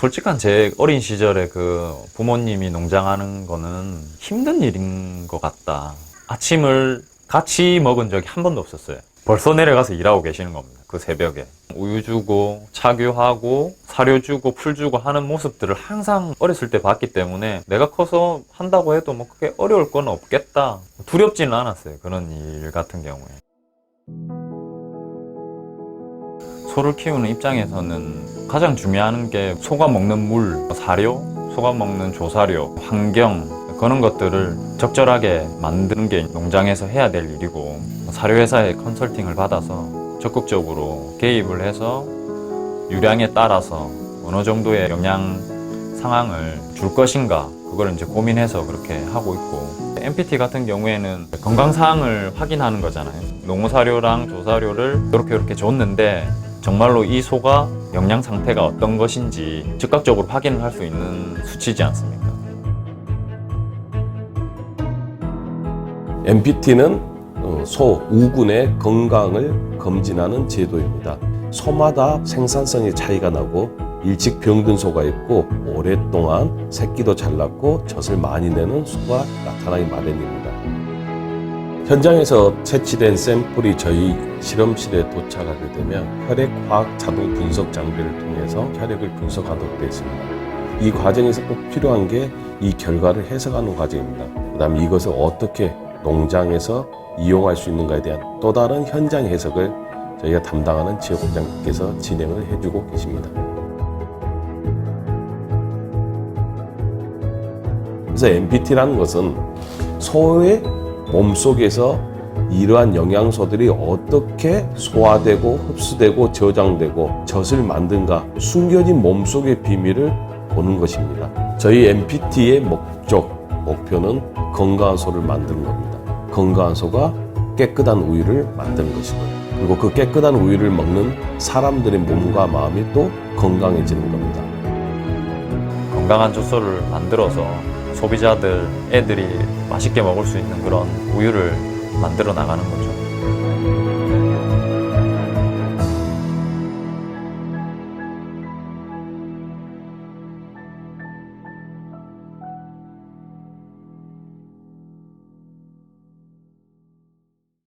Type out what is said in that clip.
솔직한 제 어린 시절에 그 부모님이 농장하는 거는 힘든 일인 것 같다. 아침을 같이 먹은 적이 한 번도 없었어요. 벌써 내려가서 일하고 계시는 겁니다. 그 새벽에. 우유 주고, 차교하고, 사료 주고, 풀 주고 하는 모습들을 항상 어렸을 때 봤기 때문에 내가 커서 한다고 해도 뭐 크게 어려울 건 없겠다. 두렵지는 않았어요. 그런 일 같은 경우에. 소를 키우는 입장에서는 가장 중요한 게 소가 먹는 물, 사료, 소가 먹는 조사료, 환경 그런 것들을 적절하게 만드는 게 농장에서 해야 될 일이고 사료회사의 컨설팅을 받아서 적극적으로 개입을 해서 유량에 따라서 어느 정도의 영양 상황을 줄 것인가 그걸 이제 고민해서 그렇게 하고 있고 MPT 같은 경우에는 건강 사항을 확인하는 거잖아요. 농사료랑 조사료를 이렇게 이렇게 줬는데 정말로 이 소가 영양 상태가 어떤 것인지 즉각적으로 확인을 할 수 있는 수치지 않습니까? MPT는 어, 소 우군의 건강을 검진하는 제도입니다. 소마다 생산성의 차이가 나고 일찍 병든 소가 있고 오랫동안 새끼도 잘 낳고 젖을 많이 내는 소가 나타나기 마련입니다. 현장에서 채취된 샘플이 저희 실험실에 도착하게 되면 혈액 화학 자동 분석 장비를 통해서 혈액을 분석하도록 되어 있습니다. 이 과정에서 꼭 필요한 게 이 결과를 해석하는 과정입니다. 그 다음에 이것을 어떻게 농장에서 이용할 수 있는가에 대한 또 다른 현장 해석을 저희가 담당하는 지역국장님께서 진행을 해주고 계십니다. 그래서 MPT라는 것은 소의 몸속에서 이러한 영양소들이 어떻게 소화되고 흡수되고 저장되고 젖을 만든가 숨겨진 몸속의 비밀을 보는 것입니다. 저희 MPT의 목적, 목표는 건강한 소를 만드는 겁니다. 건강한 소가 깨끗한 우유를 만드는 것이고요. 그리고 그 깨끗한 우유를 먹는 사람들의 몸과 마음이 또 건강해지는 겁니다. 건강한 젖소를 만들어서 소비자들, 애들이 맛있게 먹을 수 있는 그런 우유를 만들어 나가는 거죠.